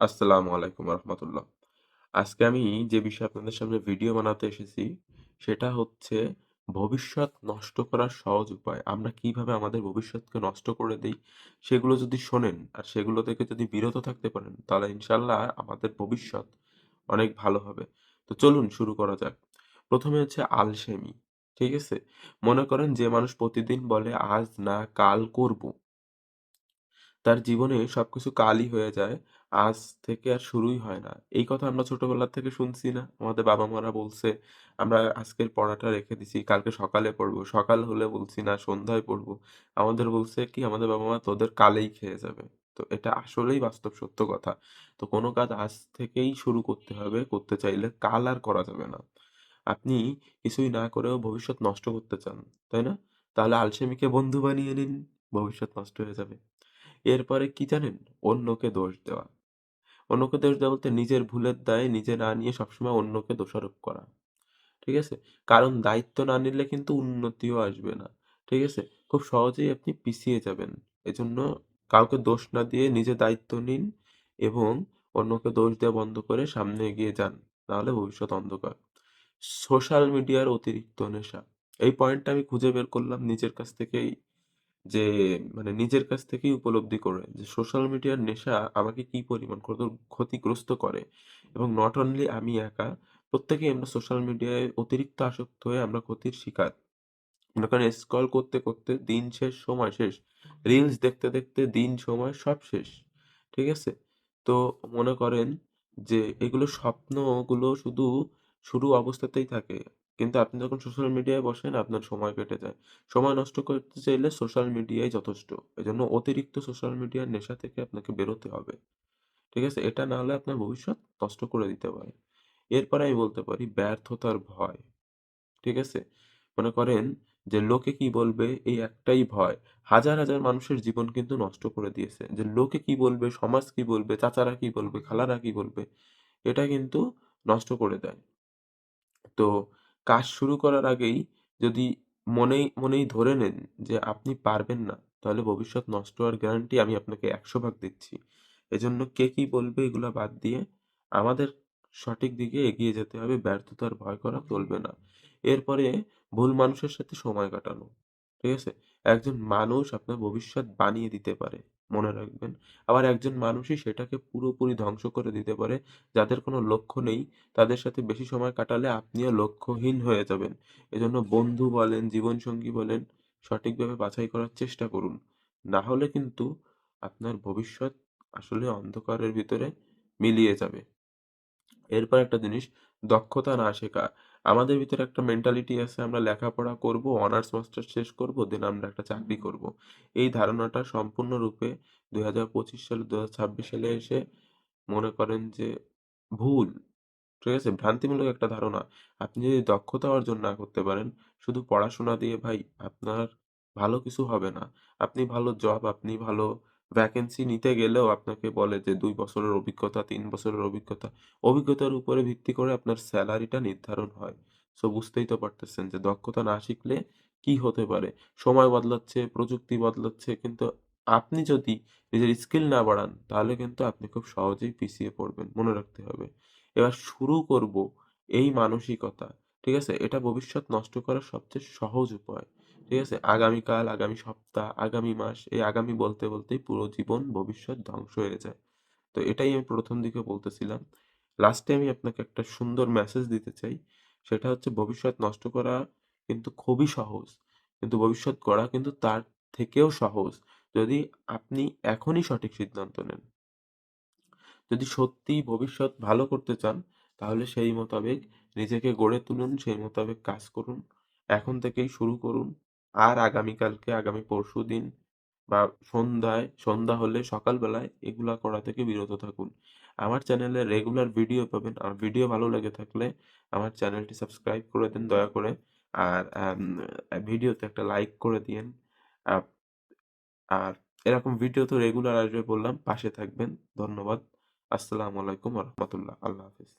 আসসালামু আলাইকুম রহমতুল্লাহ। আজকে আমি যে বিষয়ে আপনাদের সামনে ভিডিও বানাতে এসেছি, সেটা হচ্ছে ভবিষ্যৎ নষ্ট করার সহজ উপায়। আমরা কীভাবে আমাদের ভবিষ্যৎকে নষ্ট করে দেই, সেগুলো যদি শোনেন আর সেগুলো থেকে যদি বিরত থাকতে পারেন, তাহলে ইনশাল্লাহ আমাদের ভবিষ্যৎ অনেক ভালো হবে। তো চলুন শুরু করা যাক। প্রথমে হচ্ছে আলসেমি। ঠিক আছে? মনে করেন যে মানুষ প্রতিদিন বলে আজ না কাল করব। তার জীবনে সবকিছু কালই হয়ে যায়। আজ থেকে আর শুরুই হয় না। এই কথা আমরা ছোটবেলা থেকে শুনছি না? আমাদের বাবা-মারা বলছে, আমরা আজকের পড়াটা রেখে দিছি, কালকে সকালে পড়ব। সকাল হলে বলছি না সন্ধ্যায় পড়ব। আমাদের বলছে কি আমাদের বাবা-মা তোদের কালেই খেয়ে যাবে। তো এটা আসলেই বাস্তব সত্য কথা। তো কোনো কাজ আজ থেকেই শুরু করতে হবে, করতে চাইলে কাল আর করা যাবে না। আপনি কিছুই না করেও ভবিষ্যৎ নষ্ট করতে চান, তাই না? তাহলে আলসেমিকে বন্ধু বানিয়ে নিন, ভবিষ্যৎ নষ্ট হয়ে যাবে। এরপরে কি জানেন? অন্যকে দোষ দেওয়া। অন্যকে দোষ দেওয়া বলতে নিজের ভুলের দায় নিজে না নিয়ে সবসময় অন্যকে দোষারোপ করা। ঠিক আছে? কারণ দায়িত্ব না নিলে কিন্তু উন্নতিও আসবে না। ঠিক আছে? খুব সহজেই আপনি পিছিয়ে যাবেন। এজন্য কাউকে দোষ না দিয়ে নিজে দায়িত্ব নিন এবং অন্যকে দোষ দেওয়া বন্ধ করে সামনে এগিয়ে যান। নাহলে ভবিষ্যৎ অন্ধকার। সোশ্যাল মিডিয়ার অতিরিক্ত নেশা। এই পয়েন্টটা আমি খুঁজে বের করলাম নিজের কাছ থেকেই যে মানে নিজের কাছ থেকেই উপলব্ধি করে যে সোশ্যাল মিডিয়ার নেশা আমাকে কি পরিমাণ ক্ষতিগ্রস্ত করে? এবং নট অনলি আমি একা, প্রত্যেকেই আমরা সোশ্যাল মিডিয়ায় অতিরিক্ত আসক্ত হয়ে আমরা ক্ষতির শিকার। মনে করেন স্ক্রল করতে করতে দিন শেষ, সময় শেষ রিলস দেখতে দেখতে দিন, সময় সব শেষ। ঠিক আছে? তো মনে করেন যে, এগুলো স্বপ্নগুলো শুধু শুরু অবস্থাতেই থাকে। কিন্তু আপনি যখন সোশ্যাল মিডিয়ায় বসেন আপনার সময় কেটে যায়। সময় নষ্ট করতে চাইলে সোশ্যাল মিডিয়াই যথেষ্ট। এজন্য অতিরিক্ত সোশ্যাল মিডিয়ার নেশা থেকে আপনাকে বেরোতে হবে। ঠিক আছে? এটা না হলে আপনার ভবিষ্যৎ নষ্ট করে দিতে পারে। এরপরে আমি বলতে পারি ব্যর্থতার ভয়। ঠিক আছে? মনে করেন যে লোকে কি বলবে? এই একটাই ভয়। হাজার, হাজার মানুষের জীবন কিন্তু নষ্ট করে দিয়েছে। যে লোকে কি বলবে, সমাজ কি বলবে, চাচারা কি বলবে, খালারা কি বলবে, এটা কিন্তু নষ্ট করে দেয়। তো কাজ শুরু করার আগেই যদি মনেই, মনেই ধরে নেন যে আপনি পারবেন না, তাহলে ভবিষ্যৎ নষ্ট হওয়ার গ্যারান্টি আমি আপনাকে ১০০ ভাগ দিচ্ছি। এজন্য কে কি বলবে এগুলো বাদ দিয়ে আমাদের সঠিক দিকে এগিয়ে যেতে হবে। ব্যর্থতার ভয় করা চলবে না। এরপরে ভুল মানুষের সাথে সময় কাটানো। ঠিক আছে? একজন মানুষ আপনার ভবিষ্যৎ বানিয়ে দিতে পারে। মনে রাখবেন। আবার একজন মানুষই সেটাকে পুরোপুরি ধ্বংস করে দিতে পারে। যাদের কোনো লক্ষ্য নেই, তাদের সাথে বেশি সময় কাটালে আপনিও লক্ষ্যহীন হয়ে যাবেন। এজন্য বন্ধু বলেন, জীবনসঙ্গী বলেন, সঠিকভাবে বাছাই করার চেষ্টা করুন। না হলে কিন্তু আপনার ভবিষ্যৎ আসলে অন্ধকারের ভিতরে মিলিয়ে যাবে। এরপর একটা জিনিস দক্ষতা না শেখা। আমাদের ভিতরে একটা মেন্টালিটি আছে আমরা লেখাপড়া করব, অনার্স মাস্টার্স শেষ করব, দেন আমরা একটা চাকরি করব। এই ধারণাটা সম্পূর্ণরূপে ২০২৫ সালে ২০২৬ সালে এসে মনে করেন যে ভুল। ঠিক আছে? ভ্রান্তিমূলক একটা ধারণা। আপনি যদি দক্ষতা অর্জন না করতে পারেন, শুধু পড়াশোনা দিয়ে ভাই আপনার ভালো কিছু হবে না। আপনি ভালো জব, আপনি ভালো ভ্যাকেন্সি নিতে গেলেও আপনাকে বলে যে দুই বছরের অভিজ্ঞতা, তিন বছরের অভিজ্ঞতা। অভিজ্ঞতার উপরে ভিত্তি করে আপনার স্যালারিটা নির্ধারণ হয়। সো বুঝতেই তো পারতেছেন যে দক্ষতা না শিখলে কি হতে পারে? সময় বদলাচ্ছে, প্রযুক্তি বদলাচ্ছে কিন্তু আপনি যদি নিজের স্কিল না বাড়ান, তাহলে কিন্তু আপনি খুব সহজেই পিছিয়ে পড়বেন। মনে রাখতে হবে। এবার শুরু করব এই মানসিকতা। ঠিক আছে? এটা ভবিষ্যৎ নষ্ট করার সবচেয়ে সহজ উপায়। ঠিক আছে? আগামীকাল, আগামী সপ্তাহ, আগামী মাস, এই আগামী বলতে, বলতেই পুরো জীবন ভবিষ্যৎ ধ্বংস হয়ে যায়। তো এটাই আমি প্রথম দিকে বলতেছিলাম। লাস্টে আমি আপনাকে একটা সুন্দর মেসেজ দিতে চাই। সেটা হচ্ছে ভবিষ্যৎ নষ্ট করা কিন্তু খুবই সহজ। কিন্তু ভবিষ্যৎ করা কিন্তু তার থেকেও সহজ। যদি আপনি এখনই সঠিক সিদ্ধান্ত নেন। যদি সত্যি ভবিষ্যৎ ভালো করতে চান, তাহলে সেই মোতাবেক নিজেকে গড়ে তুলুন, সেই মোতাবেক কাজ করুন। এখন থেকেই শুরু করুন। আর আগামীকালকে, আগামী পরশুদিন বা সন্ধ্যায়, সন্ধ্যা হলে সকালবেলায় এগুলা করা থেকে বিরত থাকুন। আমার চ্যানেলে রেগুলার ভিডিও পাবেন। আর ভিডিও ভালো লেগে থাকলে আমার চ্যানেলটি সাবস্ক্রাইব করে দেন দয়া করে। আর ভিডিওতে একটা লাইক করে। আপ আর এরকম ভিডিও তো রেগুলার আসবে বললাম। পাশে থাকবেন। ধন্যবাদ। আসসালামু আলাইকুম রাহমাতুল্লাহ। আল্লাহ হাফেজ।